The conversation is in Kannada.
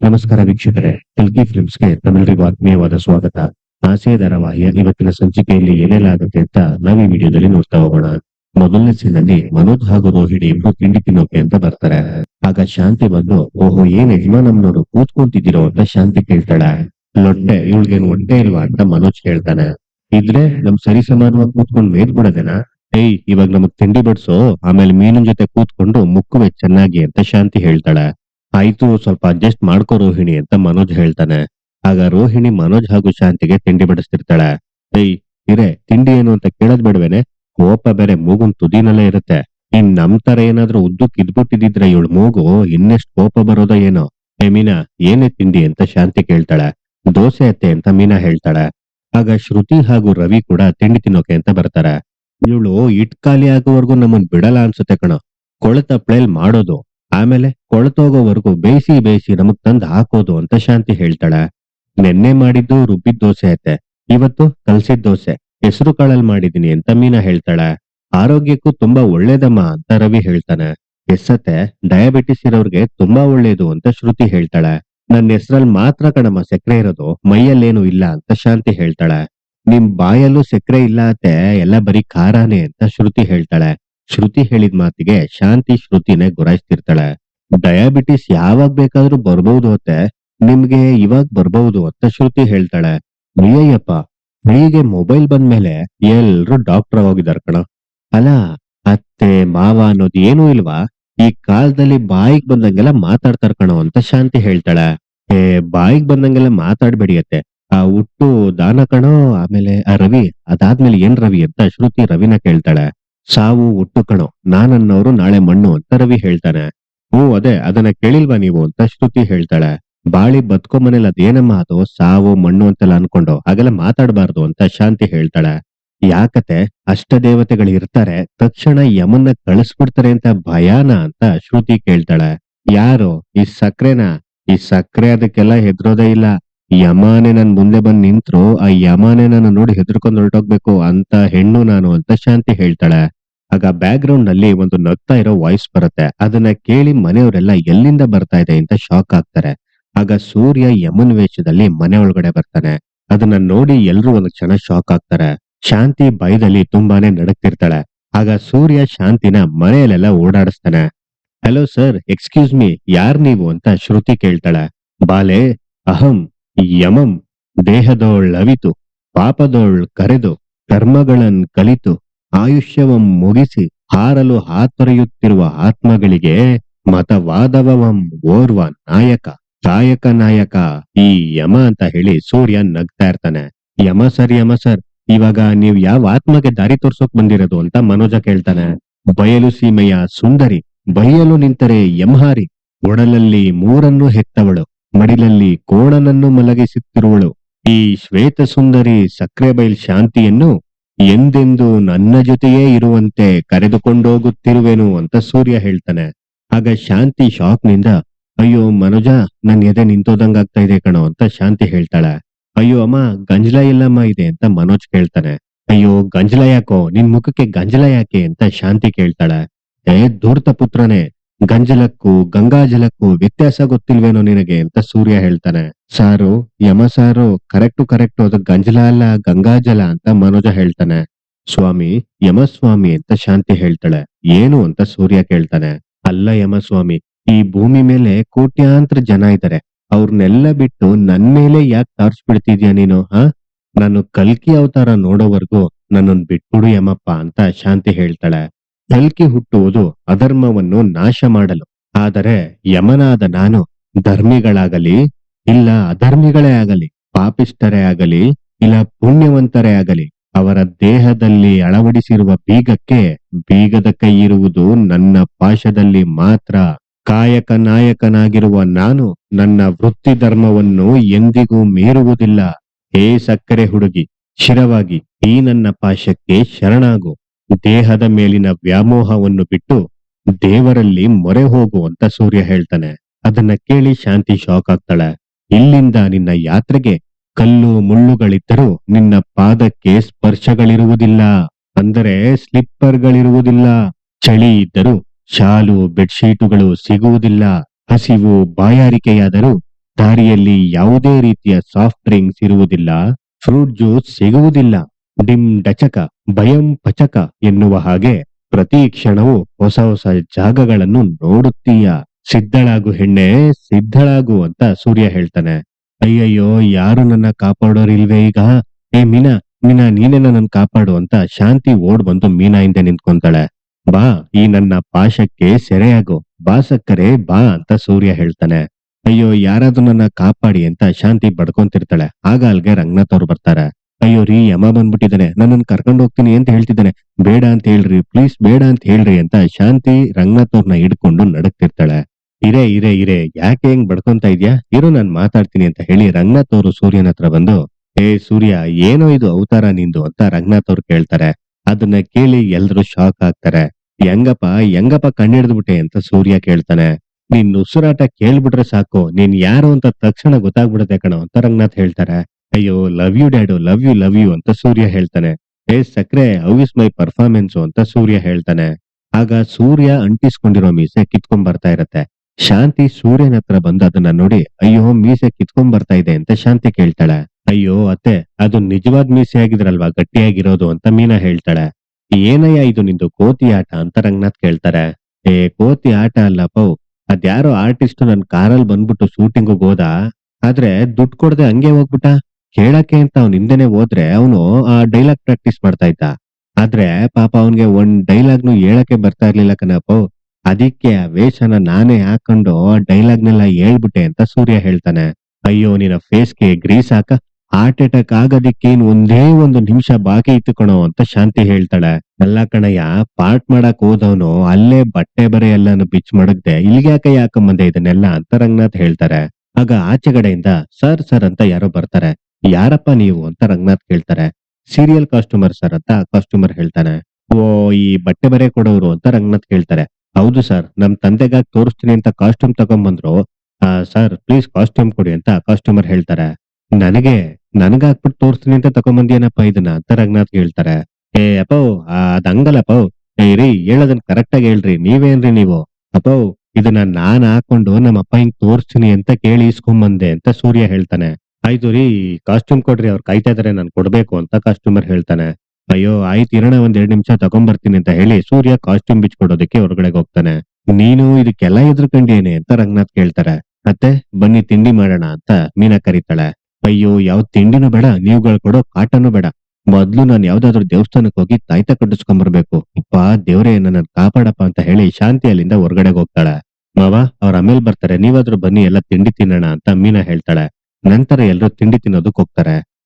ನಮಸ್ಕಾರ ವೀಕ್ಷಕರೇ ಕಲ್ಕಿ ಫಿಲ್ಮ್ಸ್ಗೆ ತಮ್ಮೆಲ್ಲರಿಗೂ ಆತ್ಮೀಯವಾದ ಸ್ವಾಗತ. ಆಸೆ ಧಾರಾವಾಹಿಯ ಇವತ್ತಿನ ಸಂಚಿಕೆಯಲ್ಲಿ ಏನೆಲ್ಲ ಆಗುತ್ತೆ ಅಂತ ನಾವು ಈ ವಿಡಿಯೋದಲ್ಲಿ ನೋಡ್ತಾ ಹೋಗೋಣ. ಮೊದಲನೇ ಸೀನಲ್ಲಿ ಮನೋಜ್ ಹಾಗೂ ರೋಹಿಣಿ ಇಬ್ರು ತಿಂಡಿ ತಿನ್ನೋಕೆ ಅಂತ ಬರ್ತಾರೆ. ಆಗ ಶಾಂತಿ ಬಂದು, ಓಹೋ, ಏನ್ ಯಜಮಾನಮ್ನವರು ಕೂತ್ಕೊಂತಿದ್ದೀರೋ ಅಂತ ಶಾಂತಿ ಕೇಳ್ತಾಳೆ. ಲೊಟ್ಟೆ, ಇವಳಿಗೇನು ಹೊಟ್ಟೆ ಇಲ್ವಾ ಅಂತ ಮನೋಜ್ ಕೇಳ್ತಾನೆ. ಇದ್ರೆ ನಮ್ ಸರಿ ಸಮಾನವಾಗಿ ಕೂತ್ಕೊಂಡು ಮೇದ್ ಬಿಡೋದೇನಾ? ಏಯ್, ಇವಾಗ ನಮಗ್ ತಿಂಡಿ ಬಡ್ಸೋ, ಆಮೇಲೆ ಮೀನಿನ ಜೊತೆ ಕೂತ್ಕೊಂಡು ಮುಕ್ಕುವೆ ಚೆನ್ನಾಗಿ ಅಂತ ಶಾಂತಿ ಹೇಳ್ತಾಳೆ. ಆಯ್ತು, ಸ್ವಲ್ಪ ಅಡ್ಜಸ್ಟ್ ಮಾಡ್ಕೋ ರೋಹಿಣಿ ಅಂತ ಮನೋಜ್ ಹೇಳ್ತಾನೆ. ಆಗ ರೋಹಿಣಿ ಮನೋಜ್ ಹಾಗೂ ಶಾಂತಿಗೆ ತಿಂಡಿ ಬಡಿಸ್ತಿರ್ತಾಳೆ. ಏಯ್, ಇರೆ, ತಿಂಡಿ ಏನು ಅಂತ ಕೇಳದ್ ಬೇಡವೇನೆ? ಕೋಪ ಬೇರೆ ಮೂಗುನ್ ತುದಿನಲ್ಲೇ ಇರುತ್ತೆ. ಇನ್ ನಮ್ ತರ ಏನಾದ್ರೂ ಉದ್ದಕ್ ಇದ್ಬಿಟ್ಟಿದ್ರೆ ಇವಳು ಮೂಗು ಇನ್ನೆಷ್ಟ್ ಕೋಪ ಬರೋದ ಏನೋ? ಏ, ಮೀನಾ, ಏನೇ ತಿಂಡಿ ಅಂತ ಶಾಂತಿ ಕೇಳ್ತಾಳೆ. ದೋಸೆ ಅತ್ತೆ ಅಂತ ಮೀನಾ ಹೇಳ್ತಾಳೆ. ಆಗ ಶ್ರುತಿ ಹಾಗೂ ರವಿ ಕೂಡ ತಿಂಡಿ ತಿನ್ನೋಕೆ ಅಂತ ಬರ್ತಾರೆ. ಇವಳು ಇಟ್ ಖಾಲಿ ಆಗೋವರೆಗೂ ನಮ್ಮನ್ ಬಿಡಲ್ಲ ಅನ್ಸುತ್ತೆ ಕಣ. ಕೊಳೆತ ಪ್ಲೇಲ್ ಮಾಡೋದು. ಆಮೇಲೆ ಕೊಳತೋಗೋವರೆಗೂ ಬೇಯಿಸಿ ಬೇಯಿಸಿ ನಮಗ್ ತಂದು ಹಾಕೋದು ಅಂತ ಶಾಂತಿ ಹೇಳ್ತಾಳೆ. ನೆನ್ನೆ ಮಾಡಿದ್ದು ರುಬ್ಬಿದ ದೋಸೆ ಐತೆ ಇವತ್ತು ಕಲ್ಸಿದ ದೋಸೆ. ಹೆಸರು ಕಾಳಲ್ ಮಾಡಿದೀನಿ ಅಂತ ಮೀನಾ ಹೇಳ್ತಾಳೆ. ಆರೋಗ್ಯಕ್ಕೂ ತುಂಬಾ ಒಳ್ಳೇದಮ್ಮ ಅಂತ ರವಿ ಹೇಳ್ತಾನೆ. ಎಸ್ಸತೆ ಡಯಾಬಿಟಿಸ್ ಇರೋರ್ಗೆ ತುಂಬಾ ಒಳ್ಳೇದು ಅಂತ ಶ್ರುತಿ ಹೇಳ್ತಾಳೆ. ನನ್ನ ಹೆಸರಲ್ಲಿ ಮಾತ್ರ ಕಣಮ್ಮ ಸಕ್ಕರೆ ಇರೋದು, ಮೈಯಲ್ಲೇನು ಇಲ್ಲ ಅಂತ ಶಾಂತಿ ಹೇಳ್ತಾಳೆ. ನಿಮ್ ಬಾಯಲ್ಲೂ ಸಕ್ಕರೆ ಇಲ್ಲ ಅತ್ತೆ, ಎಲ್ಲ ಬರೀ ಖಾರಾನೆ ಅಂತ ಶ್ರುತಿ ಹೇಳ್ತಾಳೆ. ಶ್ರುತಿ ಹೇಳಿದ ಮಾತಿಗೆ ಶಾಂತಿ ಶ್ರುತಿನೇ ಗುರಾಯಿಸ್ತಿರ್ತಾಳೆ. ಡಯಾಬಿಟಿಸ್ ಯಾವಾಗ ಬೇಕಾದ್ರೂ ಬರ್ಬಹುದು ಅತ್ತೆ. ನಿಮ್ಗೆ ಇವಾಗ ಬರ್ಬಹುದು ಅಂತ ಶ್ರುತಿ ಹೇಳ್ತಾಳೆ. ಅಯ್ಯಯ್ಯಪ್ಪ ಬೆಳಿಗ್ಗೆ ಮೊಬೈಲ್ ಬಂದ್ಮೇಲೆ ಎಲ್ರು ಡಾಕ್ಟರ್ ಹೋಗಿದಾರ ಕಣ. ಅಲ್ಲ, ಅತ್ತೆ, ಮಾವ ಅನ್ನೋದು ಏನೂ ಇಲ್ವಾ? ಈ ಕಾಲದಲ್ಲಿ ಬಾಯಿಗ್ ಬಂದಂಗೆಲ್ಲ ಮಾತಾಡ್ತಾರ ಕಣೋ ಅಂತ ಶಾಂತಿ ಹೇಳ್ತಾಳೆ. ಏ, ಬಾಯಿಗ್ ಬಂದಂಗೆಲ್ಲ ಮಾತಾಡ್ಬೇಡಿ ಅತ್ತೆ. ಆ ಹುಟ್ಟು, ದಾನ ಕಣೋ, ಆಮೇಲೆ ಆ ರವಿ, ಅದಾದ್ಮೇಲೆ ಏನ್ ರವಿ ಅಂತ ಶ್ರುತಿ ರವಿನ ಕೇಳ್ತಾಳೆ. ಸಾವು ಹುಟ್ಟು ಕಣೋ, ನಾನನ್ನೋರು ನಾಳೆ ಮಣ್ಣು ಅಂತ ರವಿ ಹೇಳ್ತಾನೆ. ಹ್ಞೂ ಅದೇ, ಅದನ್ನ ಕೇಳಿಲ್ವಾ ನೀವು ಅಂತ ಶ್ರುತಿ ಹೇಳ್ತಾಳೆ. ಬಾಳಿ ಬದುಕೋ ಮನೇಲಿ ಅದೇನಮ್ಮ ಅದು, ಸಾವು, ಮಣ್ಣು ಅಂತೆಲ್ಲ ಅನ್ಕೊಂಡು, ಹಾಗೆಲ್ಲ ಮಾತಾಡಬಾರ್ದು ಅಂತ ಶಾಂತಿ ಹೇಳ್ತಾಳೆ. ಯಾಕತೆ, ಅಷ್ಟ ದೇವತೆಗಳು ಇರ್ತಾರೆ, ತಕ್ಷಣ ಯಮನ್ನ ಕಳಿಸ್ಬಿಡ್ತಾರೆ ಅಂತ ಭಯಾನ ಅಂತ ಶ್ರುತಿ ಕೇಳ್ತಾಳೆ. ಯಾರು, ಈ ಸಕ್ರೆನ? ಈ ಸಕ್ರೆ ಅದಕ್ಕೆಲ್ಲ ಹೆದ್ರೋದೇ ಇಲ್ಲ. ಯಮಾನೆ ನನ್ ಮುಂದೆ ಬಂದ್ ನಿಂತ್ರು, ಆ ಯಮಾನೆ ನನ್ನ ನೋಡಿ ಹೆದರ್ಕೊಂಡ್ ಹೊರಟೋಗ್ಬೇಕು ಅಂತ ಹೆಣ್ಣು ನಾನು ಅಂತ ಶಾಂತಿ ಹೇಳ್ತಾಳೆ. ಆಗ ಬ್ಯಾಕ್ ಗ್ರೌಂಡ್ನಲ್ಲಿ ಒಂದು ನಗ್ತಾ ಇರೋ ವಾಯ್ಸ್ ಬರುತ್ತೆ. ಅದನ್ನ ಕೇಳಿ ಮನೆಯವರೆಲ್ಲ ಎಲ್ಲಿಂದ ಬರ್ತಾ ಇದೆ ಅಂತ ಶಾಕ್ ಆಗ್ತಾರೆ. ಆಗ ಸೂರ್ಯ ಯಮನ್ ವೇಷದಲ್ಲಿ ಮನೆ ಒಳಗಡೆ ಬರ್ತಾನೆ. ಅದನ್ನ ನೋಡಿ ಎಲ್ರು ಒಂದು ಕ್ಷಣ ಶಾಕ್ ಆಗ್ತಾರೆ. ಶಾಂತಿ ಭಯದಲ್ಲಿ ತುಂಬಾನೇ ನಡಕ್ತಿರ್ತಾಳೆ ಆಗ ಸೂರ್ಯ ಶಾಂತಿನ ಮನೆಯಲ್ಲೆಲ್ಲ ಓಡಾಡಿಸ್ತಾನೆ. ಹಲೋ ಸರ್ ಎಕ್ಸ್ಕ್ಯೂಸ್ ಮೀ ಯಾರ್ ನೀವು? ಅಂತ ಶ್ರುತಿ ಕೇಳ್ತಾಳೆ. ಬಾಲೆ, ಅಹಂ, ಯಮಂ, ದೇಹದೋಳ್ ಅವಿತು ಪಾಪದೋಳ್ ಕರೆದು, ಕರ್ಮಗಳನ್ ಕಲಿತು ಆಯುಷ್ಯವಂ ಮುಗಿಸಿ ಹಾರಲು ಹಾತೊರೆಯುತ್ತಿರುವ ಆತ್ಮಗಳಿಗೆ ಮತವಾದವಂ ಓರ್ವ ನಾಯಕ ಕಾಯಕ ನಾಯಕ ಈ ಯಮ ಅಂತ ಹೇಳಿ ಸೂರ್ಯ ನಗ್ತಾ ಇರ್ತಾನೆ. ಯಮ ಸರ್ ಯಮ ಸರ್, ಇವಾಗ ನೀವ್ ಯಾವ ಆತ್ಮಗೆ ದಾರಿ ತೋರ್ಸೋಕ್ ಬಂದಿರೋದು ಅಂತ ಮನೋಜ ಕೇಳ್ತಾನೆ. ಬಯಲು ಸೀಮೆಯ ಸುಂದರಿ, ಬಯಲು ನಿಂತರೆ ಯಮಹಾರಿ, ಒಡಲಲ್ಲಿ ಮೂರನ್ನು ಹೆತ್ತವಳು, ಮಡಿಲಲ್ಲಿ ಕೋಣನನ್ನು ಮಲಗಿಸುತ್ತಿರುವಳು. ಈ ಶ್ವೇತ ಸುಂದರಿ ಸಕ್ರೆ ಬಯಲ್ ಶಾಂತಿಯನ್ನು ಎಂದೆಂದು ನನ್ನ ಜೊತೆಯೇ ಇರುವಂತೆ ಕರೆದುಕೊಂಡೋಗುತ್ತಿರುವೆನು ಅಂತ ಸೂರ್ಯ ಹೇಳ್ತಾನೆ. ಆಗ ಶಾಂತಿ ಶಾಕ್ನಿಂದ ಅಯ್ಯೋ ಮನೋಜ, ನನ್ ಎದೆ ನಿಂತೋದಂಗಾಗ್ತಾ ಇದೆ ಕಣೋ ಅಂತ ಶಾಂತಿ ಹೇಳ್ತಾಳೆ. ಅಯ್ಯೋ ಅಮ್ಮ, ಗಂಜಲ ಎಲ್ಲಮ್ಮ ಇದೆ ಅಂತ ಮನೋಜ್ ಕೇಳ್ತಾನೆ. ಅಯ್ಯೋ ಗಂಜಲ ಯಾಕೋ? ನಿನ್ ಮುಖಕ್ಕೆ ಗಂಜಲ ಯಾಕೆ? ಅಂತ ಶಾಂತಿ ಕೇಳ್ತಾಳೆ. ಏ, ಧೂರ್ತ ಪುತ್ರನೇ ಗಂಜಲಕ್ಕೂ ಗಂಗಾಜಲಕ್ಕೂ ವ್ಯತ್ಯಾಸ ಗೊತ್ತಿಲ್ವೇನೋ ನಿನಗೆ ಅಂತ ಸೂರ್ಯ ಹೇಳ್ತಾನೆ. ಸಾರು, ಯಮ ಸಾರು, ಕರೆಕ್ಟು ಕರೆಕ್ಟು ಅದು ಗಂಜಲ ಅಲ್ಲ, ಗಂಗಾಜಲ ಅಂತ ಮನೋಜ ಹೇಳ್ತಾನೆ. ಸ್ವಾಮಿ, ಯಮಸ್ವಾಮಿ ಅಂತ ಶಾಂತಿ ಹೇಳ್ತಾಳೆ. ಏನು ಅಂತ ಸೂರ್ಯ ಕೇಳ್ತಾನೆ. ಅಲ್ಲ ಯಮಸ್ವಾಮಿ, ಈ ಭೂಮಿ ಮೇಲೆ ಕೋಟ್ಯಾಂತರ ಜನ ಇದ್ದಾರೆ ಅವ್ರನ್ನೆಲ್ಲ ಬಿಟ್ಟು ನನ್ ಮೇಲೆ ಯಾಕೆ ತಾರ್ಸ್ಬಿಡ್ತಿದ್ಯಾ ನೀನು, ಹ? ನಾನು ಕಲ್ಕಿ ಅವತಾರ ನೋಡೋವರೆಗೂ ನನ್ನನ್ ಬಿಟ್ಬಿಡು ಯಮಪ್ಪ ಅಂತ ಶಾಂತಿ ಹೇಳ್ತಾಳೆ. ಕಲ್ಕಿ ಹುಟ್ಟುವುದು ಅಧರ್ಮವನ್ನು ನಾಶ ಮಾಡಲು. ಆದರೆ ಯಮನಾದ ನಾನು ಧರ್ಮಿಗಳಾಗಲಿ, ಇಲ್ಲ ಅಧರ್ಮಿಗಳೇ ಆಗಲಿ ಪಾಪಿಷ್ಟರೇ ಆಗಲಿ, ಇಲ್ಲ ಪುಣ್ಯವಂತರೇ ಆಗಲಿ, ಅವರ ದೇಹದಲ್ಲಿ ಅಳವಡಿಸಿರುವ ಬೀಗಕ್ಕೆ ಬೀಗದ ಕೈ ಇರುವುದು ನನ್ನ ಪಾಶದಲ್ಲಿ ಮಾತ್ರ. ಕಾಯಕ ನಾಯಕನಾಗಿರುವ ನಾನು ನನ್ನ ವೃತ್ತಿ ಧರ್ಮವನ್ನು ಎಂದಿಗೂ ಮೀರುವುದಿಲ್ಲ. ಹೇ ಸಕ್ಕರೆ ಹುಡುಗಿ, ಶಿರವಾಗಿ ಈ ನನ್ನ ಪಾಶಕ್ಕೆ ಶರಣಾಗು. ದೇಹದ ಮೇಲಿನ ವ್ಯಾಮೋಹವನ್ನು ಬಿಟ್ಟು ದೇವರಲ್ಲಿ ಮೊರೆ ಹೋಗು ಅಂತ ಸೂರ್ಯ ಹೇಳ್ತಾನೆ. ಅದನ್ನ ಕೇಳಿ ಶಾಂತಿ ಶಾಕ್ ಆಗ್ತಾಳೆ. ಇಲ್ಲಿಂದ ನಿನ್ನ ಯಾತ್ರೆಗೆ ಕಲ್ಲು ಮುಳ್ಳುಗಳಿದ್ದರೂ ನಿನ್ನ ಪಾದಕ್ಕೆ ಸ್ಪರ್ಶಗಳಿರುವುದಿಲ್ಲ. ಅಂದರೆ ಸ್ಲಿಪ್ಪರ್ಗಳಿರುವುದಿಲ್ಲ. ಚಳಿ ಇದ್ದರೂ ಶಾಲು, ಬೆಡ್ಶೀಟುಗಳು ಸಿಗುವುದಿಲ್ಲ. ಹಸಿವು ಬಾಯಾರಿಕೆಯಾದರೂ ದಾರಿಯಲ್ಲಿ ಯಾವುದೇ ರೀತಿಯ ಸಾಫ್ಟ್ ಡ್ರಿಂಕ್ಸ್ ಇರುವುದಿಲ್ಲ. ಫ್ರೂಟ್ ಜ್ಯೂಸ್ ಸಿಗುವುದಿಲ್ಲ. ಡಿಮ್ ಡಚಕ, ಭಯಂ ಪಚಕ ಎನ್ನುವ ಹಾಗೆ ಪ್ರತಿ ಕ್ಷಣವೂ ಹೊಸ ಹೊಸ ಜಾಗಗಳನ್ನು ನೋಡುತ್ತೀಯ? ಸಿದ್ಧಳಾಗು ಹೆಣ್ಣೆ, ಸಿದ್ಧಳಾಗು ಅಂತ ಸೂರ್ಯ ಹೇಳ್ತಾನೆ. ಅಯ್ಯಯ್ಯೋ, ಯಾರು ನನ್ನ ಕಾಪಾಡೋರಿಲ್ವೇ ಈಗ? ಏ ಮೀನಾ ಮೀನಾ ನೀನೇ ನನ್ನ ಕಾಪಾಡು ಅಂತ ಶಾಂತಿ ಓಡ್ ಬಂದು ಮೀನಾ ಹಿಂದೆ ನಿಂತ್ಕೊಂತಾಳೆ. ಬಾ, ಈ ನನ್ನ ಪಾಶಕ್ಕೆ ಸೆರೆಯಾಗು. ಬಾ ಸಕ್ಕರೆ, ಬಾ ಅಂತ ಸೂರ್ಯ ಹೇಳ್ತಾನೆ. ಅಯ್ಯೋ, ಯಾರಾದ್ರೂ ನನ್ನ ಕಾಪಾಡಿ ಅಂತ ಶಾಂತಿ ಬಡ್ಕೊಂತಿರ್ತಾಳೆ. ಆಗ ಅಲ್ಗೆ ರಂಗನಾಥ್ ಅವ್ರು ಬರ್ತಾರೆ. ಅಯ್ಯೋ ರೀ, ಯಮ ಬಂದ್ಬಿಟ್ಟಿದ್ದಾನೆ. ನನ್ನನ್ನು ಕರ್ಕೊಂಡು ಹೋಗ್ತೀನಿ ಅಂತ ಹೇಳ್ತಿದ್ದಾನೆ. ಬೇಡ ಅಂತ ಹೇಳ್ರಿ ಪ್ಲೀಸ್ ಬೇಡ ಅಂತ ಹೇಳ್ರಿ ಅಂತ ಶಾಂತಿ ರಂಗನಾಥ್ ಅವ್ರನ್ನ ಹಿಡ್ಕೊಂಡು ನಡಕ್ತಿರ್ತಾಳೆ ಇರೇ ಇರೇ ಇರೇ, ಯಾಕೆ ಹೆಂಗ್ ಬಡ್ಕೊಂತ ಇದ್ಯಾ? ಇರೋ, ನಾನ್ ಮಾತಾಡ್ತೀನಿ ಅಂತ ಹೇಳಿ ರಂಗನಾಥ್ ಅವರು ಸೂರ್ಯನ ಹತ್ರ ಬಂದು ಏ ಸೂರ್ಯ, ಏನೋ ಇದು ಅವತಾರ ನಿಂದು? ಅಂತ ರಂಗನಾಥ್ ಅವ್ರು ಕೇಳ್ತಾರೆ. ಅದನ್ನ ಕೇಳಿ ಎಲ್ರು ಶಾಕ್ ಆಗ್ತಾರೆ. ಹೆಂಗಪ್ಪ ಹೆಂಗಪ್ಪ ಕಣ್ಣಿಡ್ದ್ಬಿಟ್ಟೆ ಅಂತ ಸೂರ್ಯ ಕೇಳ್ತಾನೆ. ನೀನ್ ಉಸಿರಾಟ ಕೇಳ್ಬಿಟ್ರೆ ಸಾಕು. ನೀನ್ ಯಾರು ಅಂತ ತಕ್ಷಣ ಗೊತ್ತಾಗ್ಬಿಡುತ್ತೆ ಕಣೋ, ಅಂತ ರಂಗನಾಥ್ ಹೇಳ್ತಾರೆ. ಅಯ್ಯೋ love you dad love you love you ಅಂತ ಸೂರ್ಯ ಹೇಳ್ತಾನೆ. ಏ ಸಕ್ರೆ ಹೌ ಇಸ್ ಮೈ ಪರ್ಫಾರ್ಮೆನ್ಸ್ ಅಂತ ಸೂರ್ಯ ಹೇಳ್ತಾನೆ. ಆಗ ಸೂರ್ಯ ಅಂಟಿಸ್ಕೊಂಡಿರೋ ಮೀಸೆ ಕಿತ್ಕೊಂಡ್ ಬರ್ತಾ ಇರತ್ತೆ. ಶಾಂತಿ ಸೂರ್ಯನ ಹತ್ರ ಬಂದು ಅದನ್ನ ನೋಡಿ, ಅಯ್ಯೋ, ಮೀಸೆ ಕಿತ್ಕೊಂಡ್ ಬರ್ತಾ ಇದೆ ಅಂತ ಶಾಂತಿ ಕೇಳ್ತಾಳೆ. ಅಯ್ಯೋ, ಅತ್ತೆ, ಅದು ನಿಜವಾದ ಮೀಸೆ ಆಗಿದ್ರಲ್ವಾ? ಗಟ್ಟಿಯಾಗಿರೋದು ಅಂತ ಮೀನಾ ಹೇಳ್ತಾಳೆ. ಏನಯ್ಯ ಇದು ನಿಂದು ಕೋತಿ ಆಟ? ಅಂತ ರಂಗನಾಥ್ ಕೇಳ್ತಾರೆ. ಏ, ಕೋತಿ ಆಟ ಅಲ್ಲ ಪೌ ಅದ್ಯಾರೋ ಆರ್ಟಿಸ್ಟ್ ನನ್ ಕಾರಲ್ಲಿ ಬಂದ್ಬಿಟ್ಟು ಶೂಟಿಂಗ್ ಹೋದ? ಆದ್ರೆ ದುಡ್ಡು ಕೊಡದೆ ಹಂಗೆ ಹೋಗ್ಬಿಟ್ಟ ಕೇಳಕ್ಕೆ ಅಂತ ಅವ್ನ ಹಿಂದೆನೆ ಹೋದ್ರೆ ಅವನು ಆ ಡೈಲಾಗ್ ಪ್ರಾಕ್ಟೀಸ್ ಮಾಡ್ತಾ ಇದ್ದ. ಆದ್ರೆ ಪಾಪ ಅವನ್ಗೆ ಒಂದ್ ಡೈಲಾಗ್ನು ಹೇಳಕ್ಕೆ ಬರ್ತಾ ಇರ್ಲಿಲ್ಲ ಕಣಪ್ಪ ಅದಕ್ಕೆ ಆ ವೇಷನ ನಾನೇ ಹಾಕೊಂಡು ಡೈಲಾಗ್ನೆಲ್ಲ ಹೇಳ್ಬಿಟ್ಟೆ ಅಂತ ಸೂರ್ಯ ಹೇಳ್ತಾನೆ. ಅಯ್ಯೋ, ನಿನ್ನ ಫೇಸ್ಗೆ ಗ್ರೀಸ್ ಹಾಕ. ಹಾರ್ಟ್ ಅಟ್ಯಾಕ್ ಆಗೋದಿಕ್ಕೆ ಇನ್ ಒಂದೇ ಒಂದು ನಿಮಿಷ ಬಾಕಿ ಇತ್ತು ಕಣೋ ಅಂತ ಶಾಂತಿ ಹೇಳ್ತಾಳೆ. ಅಲ್ಲ ಕಣಯ್ಯ ಪಾರ್ಟ್ ಮಾಡಕ್ ಹೋದವನು ಅಲ್ಲೇ ಬಟ್ಟೆ ಬರೆ ಎಲ್ಲಾನು ಬಿಚ್ ಮಡಗ್ದೆ ಇಲ್ಲಿಗೆ ಯಾಕೆ ಯಾಕಂಬಂದೆ ಇದನ್ನೆಲ್ಲ ಅಂತ ರಂಗನಾಥ್ ಹೇಳ್ತಾರೆ. ಆಗ ಆಚೆಗಡೆಯಿಂದ ಸರ್ ಸರ್ ಅಂತ ಯಾರೋ ಬರ್ತಾರೆ. ಯಾರಪ್ಪ ನೀವು ಅಂತ ರಂಗನಾಥ್ ಕೇಳ್ತಾರೆ. ಸೀರಿಯಲ್ ಕಾಸ್ಟ್ಯೂಮರ್ ಸರ್ ಅಂತ ಕಾಸ್ಟ್ಯೂಮರ್ ಹೇಳ್ತಾನೆ. ಓ, ಈ ಬಟ್ಟೆ ಬರೆ ಕೊಡೋರು ಅಂತ ರಂಗನಾಥ್ ಕೇಳ್ತಾರೆ. ಹೌದು ಸರ್ ನಮ್ ತಂದೆಗಾಗಿ ತೋರಿಸ್ತೀನಿ ಅಂತ ಕಾಸ್ಟ್ಯೂಮ್ ತಗೊಂಡ್ಬಂದ್ರು ಸರ್ ಪ್ಲೀಸ್ ಕಾಸ್ಟ್ಯೂಮ್ ಕೊಡಿ ಅಂತ ಕಾಸ್ಟ್ಯೂಮರ್ ಹೇಳ್ತಾರೆ. ನನಗೆ ನನಗಾಕ್ಬಿಟ್ಟು ತೋರಿಸ್ತೀನಿ ಅಂತ ತಗೊಂಬಂದಿಯೇನಪ್ಪ ಇದನ್ನ ಅಂತ ರಂಗನಾಥ್ ಹೇಳ್ತಾರೆ ಏ, ಅಪ್ಪೋ ಅದ್ ಹಂಗಲ್ಲಪ್ಪ ಏ ರೀ ಹೇಳೋದನ್ ಕರೆಕ್ಟ್ ಆಗಿ ಹೇಳ್ರಿ, ನೀವೇನ್ರಿ ನೀವು? ಅಪ್ಪೋ, ಇದನ್ನ ನಾನ್ ಹಾಕೊಂಡು ನಮ್ಮ ಅಪ್ಪ ಹಿಂಗ್ ತೋರಿಸ್ತೀನಿ ಅಂತ ಕೇಳಿ ಇಸ್ಕೊಂಬಂದೆ ಅಂತ ಸೂರ್ಯ ಹೇಳ್ತಾನೆ. ಆಯ್ತು ರೀ ಕಾಸ್ಟ್ಯೂಮ್ ಕೊಡ್ರಿ, ಅವ್ರು ಕಾಯ್ತಾ ಇದಾರೆ, ನಾನು ಕೊಡ್ಬೇಕು ಅಂತ ಕಾಸ್ಟ್ಯೂಮರ್ ಹೇಳ್ತಾನೆ. ಅಯ್ಯೋ, ಆಯ್ತು, ಇರೋಣ, ಒಂದ್ ಎರಡು ನಿಮಿಷ ತಗೊಂಬರ್ತೀನಿ ಅಂತ ಹೇಳಿ ಸೂರ್ಯ ಕಾಸ್ಟ್ಯೂಮ್ ಬಿಚ್ಕೊಡೋದಕ್ಕೆ ಹೊರಗಡೆ ಹೋಗ್ತಾನೆ. ನೀನು ಇದಕ್ಕೆಲ್ಲ ಎದ್ರಕಂಡೇನೆ ಅಂತ ರಂಗನಾಥ್ ಕೇಳ್ತಾರೆ. ಮತ್ತೆ, ಬನ್ನಿ, ತಿಂಡಿ ಮಾಡೋಣ ಅಂತ ಮೀನಾ ಕರೀತಾಳೆ. ಅಯ್ಯೋ ಯಾವ ತಿಂಡಿನೂ ಬೇಡ, ನೀವುಗಳು ಕೊಡೋ ಕಾಟನೂ ಬೇಡ. ಮೊದ್ಲು ನಾನು ಯಾವ್ದಾದ್ರು ದೇವಸ್ಥಾನಕ್ಕೆ ಹೋಗಿ ತಾಯ್ತ ಕಟ್ಟಿಸ್ಕೊಂಬರ್ಬೇಕು. ಅಪ್ಪ, ದೇವ್ರೇ ನನ್ನ ಕಾಪಾಡಪ್ಪ ಅಂತ ಹೇಳಿ ಶಾಂತಿ ಅಲ್ಲಿಂದ ಹೊರಗಡೆ ಹೋಗ್ತಾಳೆ. ಮಾವ, ಅವ್ರ ಆಮೇಲೆ ಬರ್ತಾರೆ, ನೀವಾದ್ರೂ ಬನ್ನಿ, ಎಲ್ಲ ತಿಂಡಿ ತಿನ್ನೋಣ ಅಂತ ಮೀನಾ ಹೇಳ್ತಾಳೆ. ನಂತರ ಎಲ್ಲರೂ ತಿಂಡಿ ತಿನ್ನೋದಕ್ಕೆ ಹೋಗ್ತಾರೆ.